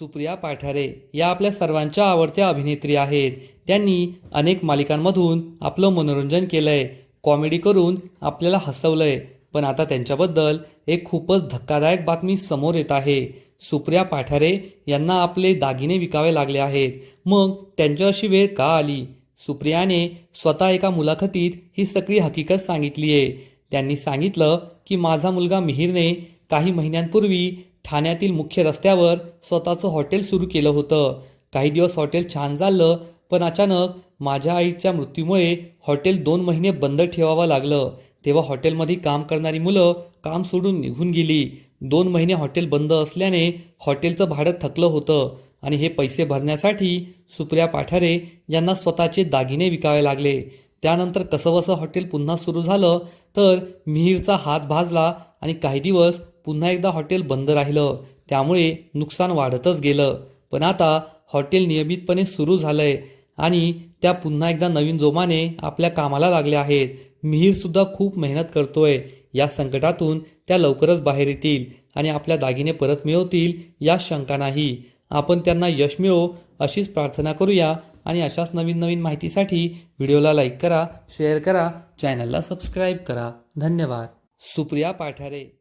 सुप्रिया पाठारे या आपल्या सर्वांच्या आवडत्या अभिनेत्री आहेत. त्यांनी अनेक मालिकांमधून आपलं मनोरंजन केलंय. कॉमेडी करून आपल्याला हसवलंय. पण आता त्यांच्याबद्दल एक खूपच धक्कादायक बातमी समोर येत आहे. सुप्रिया पाठारे यांना आपले दागिने विकावे लागले आहेत. मग त्यांच्या अशी वेळ का आली? सुप्रियाने स्वतः एका मुलाखतीत ही सगळी हकीकत सांगितली आहे त्यांनी सांगितलं की माझा मुलगा मिहिरने काही महिन्यांपूर्वी ठाण्यातील मुख्य रस्त्यावर स्वतःचं हॉटेल सुरू केलं होतं. काही दिवस हॉटेल छान चाललं पण अचानक माझ्या आईच्या मृत्यूमुळे हॉटेल दोन महिने बंद ठेवावं लागलं. तेव्हा हॉटेलमध्ये काम करणारी मुलं काम सोडून निघून गेली. दोन महिने हॉटेल बंद असल्याने हॉटेलचं भाडं थकलं होतं आणि हे पैसे भरण्यासाठी सुप्रिया पाठारे यांना स्वतःचे दागिने विकावे लागले. त्यानंतर कसंबसं हॉटेल पुन्हा सुरू झालं तर मिहीरचा हात भाजला आणि काही दिवस पुन्हा एकदा हॉटेल बंद राहिलं. त्यामुळे नुकसान वाढतच गेलं. पण आता हॉटेल नियमितपणे सुरू झालंय आणि त्या पुन्हा एकदा नवीन जोमाने आपल्या कामाला लागल्या आहेत. मिहीरसुद्धा खूप मेहनत करतोय. या संकटातून त्या लवकरच बाहेर येतील आणि आपल्या दागिने परत मिळवतील या शंका नाही. आपण त्यांना यश मिळो अशीच प्रार्थना करूया आणि अशाच नवीन नवीन माहितीसाठी व्हिडिओला लाईक करा शेअर करा चॅनलला सबस्क्राईब करा. धन्यवाद. सुप्रिया पाठारे.